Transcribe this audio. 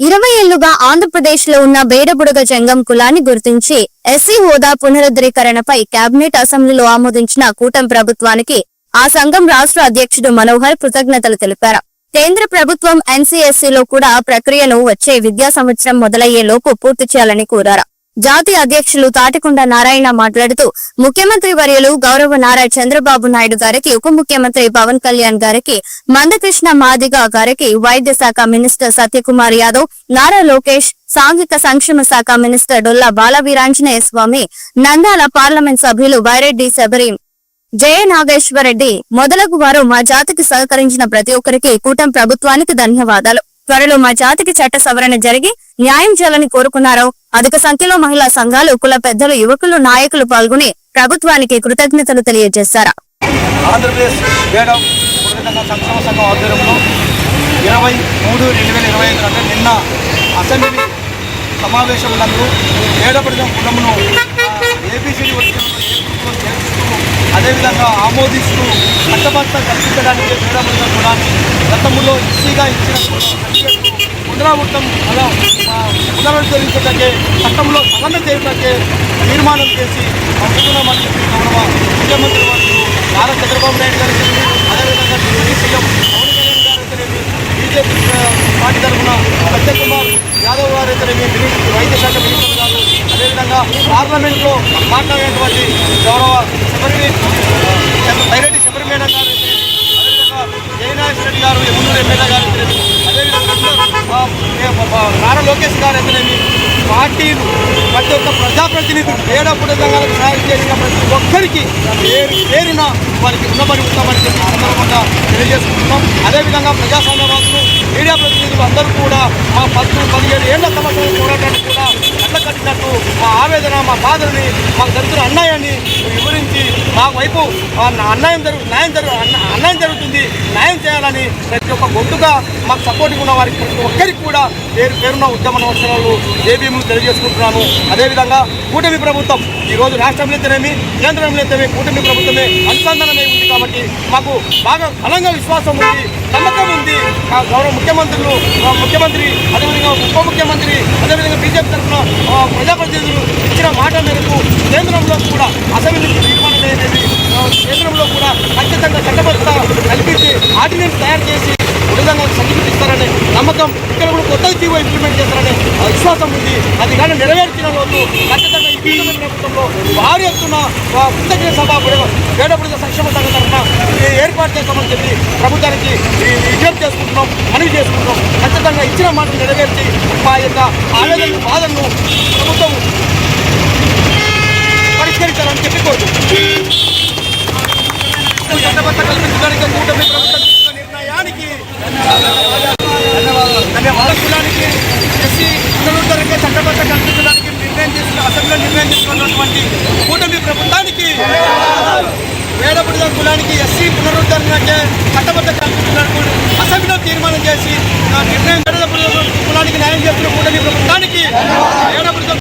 ఇరవై ఏళ్ళుగా ఆంధ్రప్రదేశ్లో ఉన్న బేడబుడగ జంగం కులాన్ని గుర్తించి ఎస్సీ హోదా పునరుద్ధరీకరణపై కేబినెట్ అసెంబ్లీలో ఆమోదించిన కూటమి ప్రభుత్వానికి ఆ సంఘం రాష్ట్ర అధ్యక్షుడు మనోహర్ కృతజ్ఞతలు తెలిపారు. కేంద్ర ప్రభుత్వం ఎన్సీఎస్సీలో కూడా ప్రక్రియను వచ్చే విద్యా సంవత్సరం మొదలయ్యే లోపు పూర్తి చేయాలని కోరారు. జాతీయ అధ్యక్షులు తాటికొండ నారాయణ మాట్లాడుతూ ముఖ్యమంత్రి వర్యులు గౌరవ నారా చంద్రబాబు నాయుడు గారికి ఉప ముఖ్యమంత్రి పవన్ కళ్యాణ్ గారికి మందకృష్ణ మాదిగ గారికి వైద్య శాఖ మినిస్టర్ సత్యకుమార్ యాదవ్ నారా లోకేష్ సాంఘిక సంక్షేమ శాఖ మినిస్టర్ డొల్లా బాలవీరాంజనేయ స్వామి నందాల పార్లమెంట్ సభ్యులు వైరెడ్డి శబరి జయ నాగేశ్వరరెడ్డి మొదలగు వారు మా జాతికి సహకరించిన ప్రతి ఒక్కరికి కూటమి ప్రభుత్వానికి ధన్యవాదాలు. త్వరలో మా జాతికి చట్ట సవరణ జరిగి న్యాయం చేయాలని కోరుకున్నారు అధిక సంఖ్యలో మహిళా సంఘాలు కుల పెద్దలు యువకులు నాయకులు పాల్గొని ప్రభుత్వానికి కృతజ్ఞతలు తెలియజేశారు. ఆంధ్రప్రదేశ్ వేడం సంక్షేమ సంఘం ఆధ్వర్యంలో ఇరవై మూడు రెండు వేల ఇరవై ఐదు అంటే నిన్న అసెంబ్లీ సమావేశం నందు ఏడపడిన కులమును ఏబిసిడి వచ్చిన ఏ కుటుంబం చేర్చుతూ అదేవిధంగా ఆమోదిస్తూ చట్టబద్ధ కల్పించడానికి ఏడపడిన కూడా గతంలో ఈసీగా ఇచ్చిన పునరావృతం అలా ఆ, చట్టంలో సవరణ చేయటకే తీర్మానం చేసి పంపుతున్నామని చెప్పి గౌరవ ముఖ్యమంత్రి వారు నారా చంద్రబాబు నాయుడు గారు తెలియదు అదేవిధంగా ఢిల్లీ సీఎం పవన్ కళ్యాణ్ గారు అయితేనేమి బీజేపీ పార్టీ తరఫున సత్యకుమార్ యాదవ్ గారు అయితేనేమి వైద్య శాఖ మినిస్టర్ గారు అదేవిధంగా పార్లమెంట్లో మాట్లాడేటువంటి గౌరవ శబరి బైరెడ్డి శబరి మేడం గారు అయితేనేమి అదేవిధంగా జయనాథ్ రెడ్డి గారు ఎమ్మెల్యే ఎమ్మెల్యే గారు అయితేనేమి అదేవిధంగా అందరూ, ఆ, ఏ, ఆ, నారా లోకేష్ గారు అయితేనేమి పార్టీలు ప్రతి ఒక్క ప్రజాప్రతినిధులు ఏడప్పుడు సంఘాలకు సహాయం చేసిన ప్రతి ఒక్కరికి పేరు పేరున వారికి ఉన్నబడి ఉంటామని చెప్పి సందర్భంగా తెలియజేసుకుంటున్నాం. అదేవిధంగా ప్రజాసంఘవాసులు మీడియా ప్రతినిధులు అందరూ కూడా మా పద్దు పదిహేడు ఏళ్ళ సమస్యలు పోరాటాన్ని కూడా కట్ల కట్టినట్టు మా ఆవేదన మా బాధని మాకు జరుగుతున్న అన్నాయని వైపు అన్యాయం జరుగు న్యాయం జరుగు అన్న- అన్యాయం జరుగుతుంది. న్యాయం చేయాలని ప్రతి ఒక్క గొంతుగా మాకు సపోర్ట్గా ఉన్న వారికి ప్రతి ఒక్కరికి కూడా పేరు పేరున్న ఉద్యమ నమస్కారాలు జేబీఎంలు తెలియజేసుకుంటున్నాను. అదేవిధంగా కూటమి ప్రభుత్వం ఈరోజు రాష్ట్రంలో అయితేనేమి కేంద్రంలో అయితేనే కూటమి ప్రభుత్వమే అనుసంధానమై ఉంది కాబట్టి మాకు బాగా బలంగా విశ్వాసం ఉంది నమ్మకం ఉంది. గౌరవ ముఖ్యమంత్రులు ముఖ్యమంత్రి అదేవిధంగా ఉప ముఖ్యమంత్రి అదేవిధంగా బీజేపీ తరఫున ప్రజాప్రతినిధులు ఇచ్చిన మాట మేరకు కేంద్రంలో కూడా అసెంబ్లీ కేంద్రంలో కూడా ఖచ్చితంగా చట్టబద్ధత కల్పించి ఆర్డినెన్స్ తయారు చేసి విధంగా సర్టిఫికెట్ నమ్మకం ఇక్కడ కూడా కొత్త జీవో ఇంప్లిమెంట్ చేస్తారనే ఆ, విశ్వాసం ఉంది. అది కానీ నెరవేర్చిన రోజు ఖచ్చితంగా ఈ కూటమి ప్రభుత్వంలో భారీ ఎత్తున ఆ, కృతజ్ఞత సభ సంక్షేమ సంఘ తరఫున ఏర్పాటు చేస్తామని చెప్పి ప్రభుత్వానికి ఈ- విజ్ఞప్తి చేసుకుంటున్నాం మనవి చేసుకుంటున్నాం. ఖచ్చితంగా ఇచ్చిన మాట నెరవేర్చి మా యొక్క ఆవేదన బాధను ప్రభుత్వం పరిష్కరించాలని చెప్పి కోరుతున్నాం చట్టబద్ధ కల్పించడానికి కూటమి ప్రభుత్వం తీసుకున్న నిర్ణయానికి ధన్యవాదాలు కులానికి ఎస్సీ పునరుద్ధరణకి చట్టబద్ధ కల్పించడానికి నిర్ణయం తీసుకున్న అసెంబ్లీలో నిర్ణయం తీసుకున్నటువంటి కూటమి ప్రభుత్వానికి వేడబడిన కులానికి ఎస్సీ పునరుద్ధరణకే చట్టబద్ధ కల్పించడానికి అసెంబ్లీలో తీర్మానం చేసి నిర్ణయం వేడబడిన కులానికి న్యాయం చేస్తున్న కూటమి ప్రభుత్వానికి